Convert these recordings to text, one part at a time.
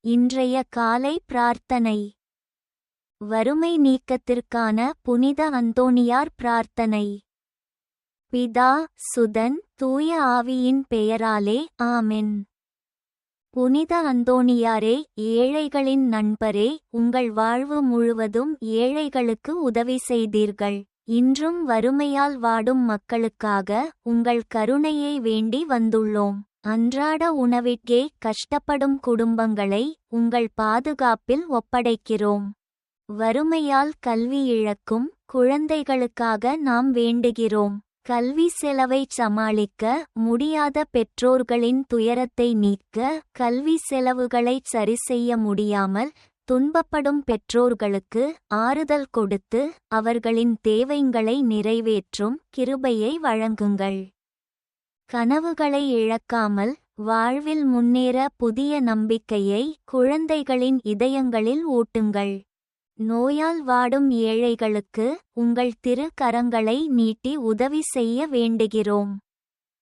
இன்றைய காலை பிரார்த்தனை. வறுமை நீக்கத்திற்கான புனித அந்தோணியார் பிரார்த்தனை. பிதா சுதன் தூய ஆவியின் பெயராலே ஆமென். புனித அந்தோணியாரே ஏழைகளின் நண்பரே உங்கள் வாழ்வு முழுவதும் ஏழைகளுக்கு உதவி செய்தீர்கள். இன்றும் வறுமையால் வாடும் மக்களுக்காக உங்கள் கருணையை வேண்டி வந்துள்ளோம். அன்றாட உணவிற்கே கஷ்டப்படும் குடும்பங்களை உங்கள் பாதுகாப்பில் ஒப்படைக்கிறோம். வறுமையால் கல்வி இழக்கும் குழந்தைகளுக்காக நாம் வேண்டுகிறோம். கல்வி செலவை சமாளிக்க முடியாத பெற்றோர்களின் துயரத்தை நீக்க கல்வி செலவுகளை சரிசெய்ய முடியாமல் துன்பப்படும் பெற்றோர்களுக்கு ஆறுதல் கொடுத்து அவர்களின் தேவைங்களை நிறைவேற்றும் கிருபையை வழங்குங்கள். கனவுகளை இழக்காமல் வாழ்வில் முன்னேற புதிய நம்பிக்கையை குழந்தைகளின் இதயங்களில் ஊட்டுங்கள். நோயால் வாடும் ஏழைகளுக்கு உங்கள் திரு கரங்களை நீட்டி உதவி செய்ய வேண்டுகிறோம்.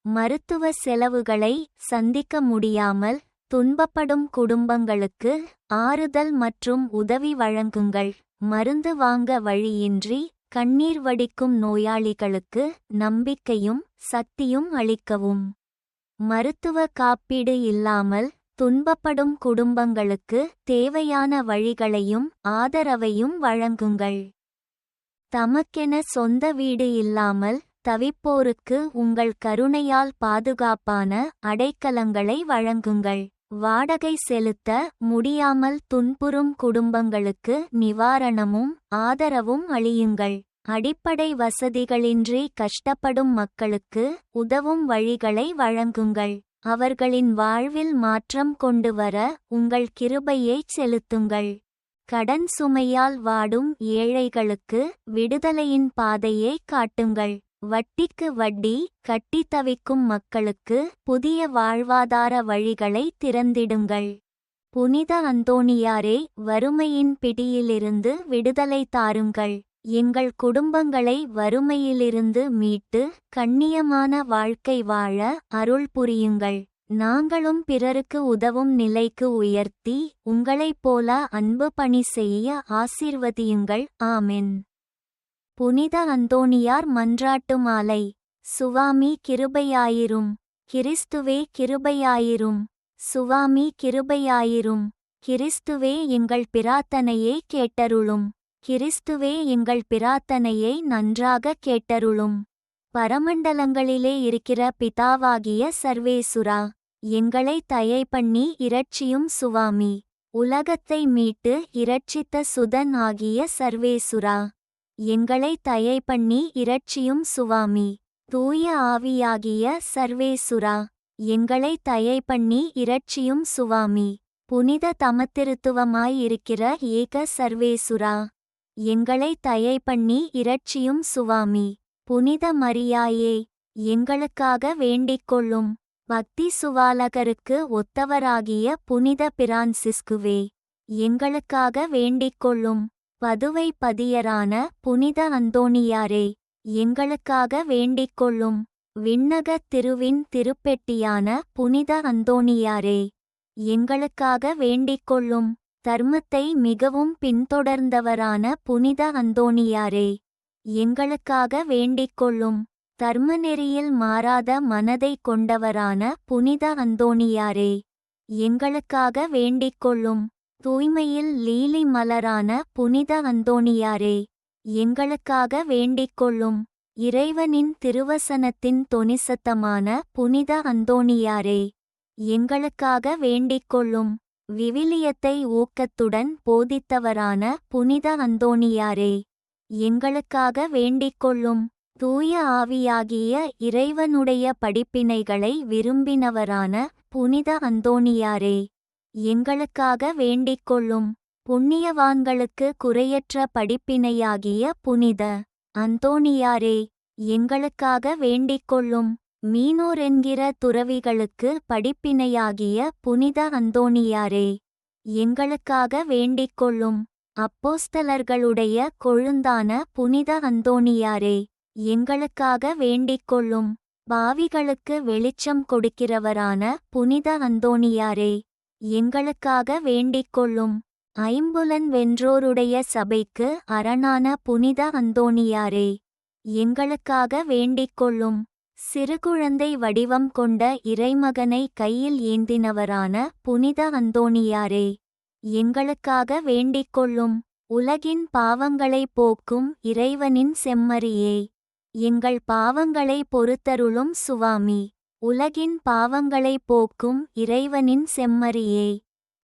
மருத்துவ செலவுகளை சந்திக்க முடியாமல் துன்பப்படும் குடும்பங்களுக்கு ஆறுதல் மற்றும் உதவி வழங்குங்கள். மருந்து வாங்க வழியின்றி கண்ணீர் வடிக்கும் நோயாளிகளுக்கு நம்பிக்கையும் சக்தியும் அளிக்கவும். மருத்துவ காப்பீடு இல்லாமல் துன்பப்படும் குடும்பங்களுக்கு தேவையான வழிகளையும் ஆதரவையும் வழங்குங்கள். தமக்கென சொந்த வீடு இல்லாமல் தவிப்போருக்கு உங்கள் கருணையால் பாதுகாப்பான அடைக்கலங்களை வழங்குங்கள். வாடகை செலுத்த முடியாமல் துன்புறும் குடும்பங்களுக்கு நிவாரணமும் ஆதரவும் அளியுங்கள். அடிப்படை வசதிகளின்றி கஷ்டப்படும் மக்களுக்கு உதவும் வழிகளை வழங்குங்கள். அவர்களின் வாழ்வில் மாற்றம் கொண்டு வர உங்கள் கிருபையைச் செலுத்துங்கள். கடன் சுமையால் வாடும் ஏழைகளுக்கு விடுதலையின் பாதையை காட்டுங்கள். வட்டிக்கு வட்டி கட்டி தவிக்கும் மக்களுக்கு புதிய வாழ்வாதார வழிகளை திறந்திடுங்கள். புனித அந்தோணியாரே வறுமையின் பிடியிலிருந்து விடுதலை தாருங்கள். எங்கள் குடும்பங்களை வறுமையிலிருந்து மீட்டு கண்ணியமான வாழ்க்கை வாழ அருள் புரியுங்கள். நாங்களும் பிறருக்கு உதவும் நிலைக்கு உயர்த்தி உங்களைப் போல அன்பு பணி செய்ய ஆசீர்வதியுங்கள். ஆமென். புனித அந்தோணியார் மன்றாட்டு மாலை. சுவாமி கிருபையாயிரும். கிறிஸ்துவே கிருபையாயிரும். சுவாமி கிருபையாயிரும். கிறிஸ்துவே எங்கள் பிரார்த்தனையை கேட்டருளும். கிறிஸ்துவே எங்கள் பிரார்த்தனையை நன்றாக கேட்டருளும். பரமண்டலங்களிலே இருக்கிற பிதாவாகிய சர்வேசுரா எங்களை தயை பண்ணி இரட்சியும் சுவாமி. உலகத்தை மீட்டு இரட்சித்த சுதன் ஆகிய சர்வேசுரா எங்களை தயை பண்ணி இரட்சியும் சுவாமி. தூய ஆவியாகிய சர்வேசுரா எங்களை தயை பண்ணி இரட்சியும் சுவாமி. புனித தமத்திருத்துவமாயிருக்கிற ஏக சர்வேசுரா எங்களை தயை பண்ணி இரட்சியும் சுவாமி. புனித மரியாயே எங்களுக்காக வேண்டிக்கொள்ளும். பக்தி சுவாலகருக்கு ஒத்தவராகிய புனித பிரான்சிஸ்குவே எங்களுக்காக வேண்டிக் கொள்ளும் பதுவை பதியரான புனித அந்தோணியாரே எங்களுக்காக வேண்டிக் கொள்ளும் விண்ணக திருவின் திருப்பெட்டியான புனித அந்தோணியாரே எங்களுக்காக வேண்டிக் கொள்ளும் தர்மத்தை மிகவும் பின்தொடர்ந்தவரான புனித அந்தோணியாரே எங்களுக்காக வேண்டிக் கொள்ளும் தர்மநெறியில் மாறாத மனதை கொண்டவரான புனித அந்தோணியாரே எங்களுக்காக வேண்டிக் கொள்ளும் தூய்மையில் லீலி மலரான புனித அந்தோணியாரே எங்களுக்காக வேண்டிக் கொள்ளும் இறைவனின் திருவசனத்தின் தொனிசத்தமான புனித அந்தோணியாரே எங்களுக்காக வேண்டிக் கொள்ளும் விவிலியத்தை ஊக்கத்துடன் போதித்தவரான புனித அந்தோணியாரே எங்களுக்காக வேண்டிக் கொள்ளும் தூய ஆவியாகிய இறைவனுடைய படிப்பினைகளை விரும்பினவரான புனித அந்தோணியாரே. எங்களுக்காக வேண்டிக் கொள்ளும் புண்ணியவான்களுக்கு குறையற்ற படிப்பினையாகிய புனித அந்தோணியாரே எங்களுக்காக வேண்டிக் கொள்ளும் மீனோர் என்கிற துறவிகளுக்கு படிப்பினையாகிய புனித அந்தோணியாரே எங்களுக்காக வேண்டிக் கொள்ளும் அப்போஸ்தலர்களுடைய கொழுந்தான புனித அந்தோணியாரே எங்களுக்காக வேண்டிக் கொள்ளும் பாவிகளுக்கு வெளிச்சம் கொடுக்கிறவரான புனித அந்தோணியாரே. எங்களுக்காக வேண்டிக்கொள்ளும் ஐம்புலன் வென்றோருடைய சபைக்கு அரணான புனித அந்தோணியாரே எங்களுக்காக வேண்டிக்கொள்ளும் சிறுகுழந்தை வடிவம் கொண்ட இறைமகனை கையில் ஏந்தினவரான புனித அந்தோணியாரே எங்களுக்காக வேண்டிக்கொள்ளும் உலகின் பாவங்களை போக்கும் இறைவனின் செம்மறியே எங்கள் பாவங்களை பொறுத்தருளும் சுவாமி. உலகின் பாவங்களை போக்கும் இறைவனின் செம்மறியே.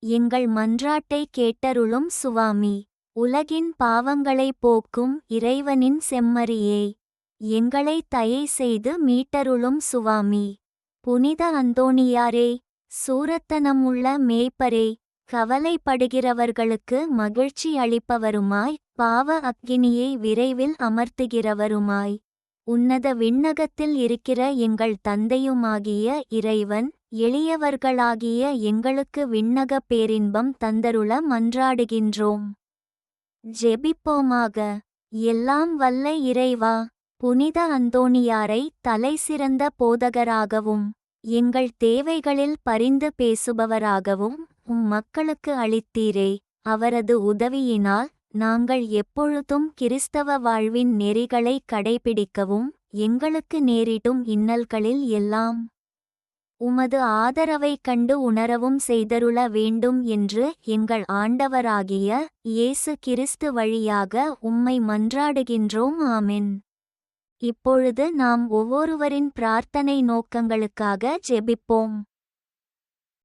எங்கள் மன்றாட்டை கேட்டருளும் சுவாமி உலகின் பாவங்களை போக்கும் இறைவனின் செம்மறியே. எங்களை தயை செய்து மீட்டருளும் சுவாமி புனித அந்தோணியாரே சூரத்தனமுள்ள மேய்ப்பரே கவலைப்படுகிறவர்களுக்கு மகிழ்ச்சி அளிப்பவருமாய் பாவ அக்கினியை விரைவில் அமர்த்துகிறவருமாய். உன்னத விண்ணகத்தில் இருக்கிற எங்கள் தந்தையுமாகிய இறைவன் எளியவர்களாகிய எங்களுக்கு விண்ணக பேரின்பம் தந்தருள மன்றாடுகின்றோம். ஜெபிப்போமாக. எல்லாம் வல்ல இறைவா புனித அந்தோணியாரை தலைசிறந்த போதகராகவும் எங்கள் தேவைகளில் பரிந்து பேசுபவராகவும் உம் மக்களுக்கு அளித்தீரே அவரது உதவியினால் நாங்கள் எப்பொழுதும் கிறிஸ்தவ வாழ்வின் நெறிகளை கடைபிடிக்கவும் எங்களுக்கு நேரிடும் இன்னல்களில் எல்லாம் உமது ஆதரவைக் கண்டு உணரவும் செய்தருள வேண்டும் என்று எங்கள் ஆண்டவராகிய இயேசு கிறிஸ்து வழியாக உம்மை மன்றாடுகின்றோம். ஆமென். இப்பொழுது நாம் ஒவ்வொருவரின் பிரார்த்தனை நோக்கங்களுக்காக ஜெபிப்போம்.